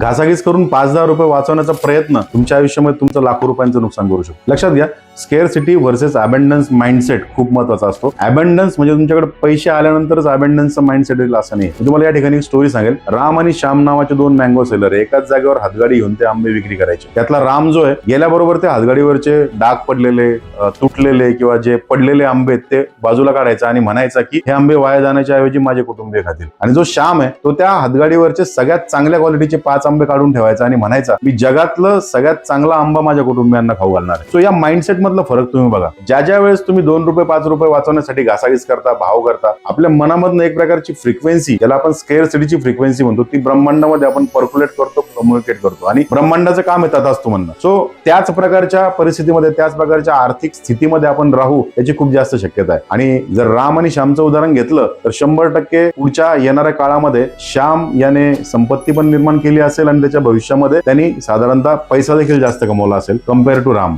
घासाघीस करून पाच दहा रुपये वाचवण्याचा प्रयत्न तुमच्या आयुष्यामध्ये तुमचं लाखो रुपयांचं नुकसान करू शकतो. लक्षात घ्या scarcity versus abundance mindset खूप महत्त्वाचा असतो. अबंडन्स म्हणजे तुमच्याकडे पैसे आल्यानंतरच अबंडन्सचं माइंडसेट येईल असं नाही. तुम्हाला या ठिकाणी स्टोरी सांगेल. राम आणि श्याम नावाचे दोन मँगो सेलर एकाच जागेवर हातगाडी घेऊन ते आंबे विक्री करायचे. त्यातला राम जो आहे गेल्याबरोबर ते हातगाडीवरचे डाग पडलेले तुटलेले किंवा जे पडलेले आंबे आहेत ते बाजूला काढायचा आणि म्हणायचा की हे आंबे वाया जाण्याच्या ऐवजी माझे कुटुंबीय खातील. आणि जो श्याम आहे तो त्या हातगाडीवरचे सगळ्यात चांगल्या क्वालिटीचे पाच आंबे काढून ठेवायचा आणि म्हणायचा मी जगातलं सगळ्यात चांगला आंबा माझ्या कुटुंबियांना खाऊ घालणार आहे. सो या माइंडसेट मधला फरक तुम्ही बघा. ज्या ज्या वेळेस तुम्ही दोन रुपये पाच रुपये वाचवण्यासाठी घासाघीस करता भाव करता आपल्या मनामधनं एक प्रकारची फ्रिक्वेन्सी ज्याला आपण स्केअर सिटीची फ्रिक्वेन्सी म्हणतो ती ब्रह्मांडामध्ये आपण पर्क्युलेट करतो कम्युनिकेट करतो. आणि ब्रह्मांडाचं काम येतात असतो म्हणणं. सो त्याच प्रकारच्या परिस्थितीमध्ये त्याच प्रकारच्या आर्थिक स्थितीमध्ये आपण राहू याची खूप जास्त शक्यता आहे. आणि जर राम आणि श्यामचं उदाहरण घेतलं तर शंभर टक्के पुढच्या येणाऱ्या काळामध्ये श्याम याने संपत्ती पण निर्माण केली असेल आणि त्याच्या भविष्यामध्ये त्यांनी साधारणतः पैसा देखील जास्त कमवला असेल कंपेअर टू राम.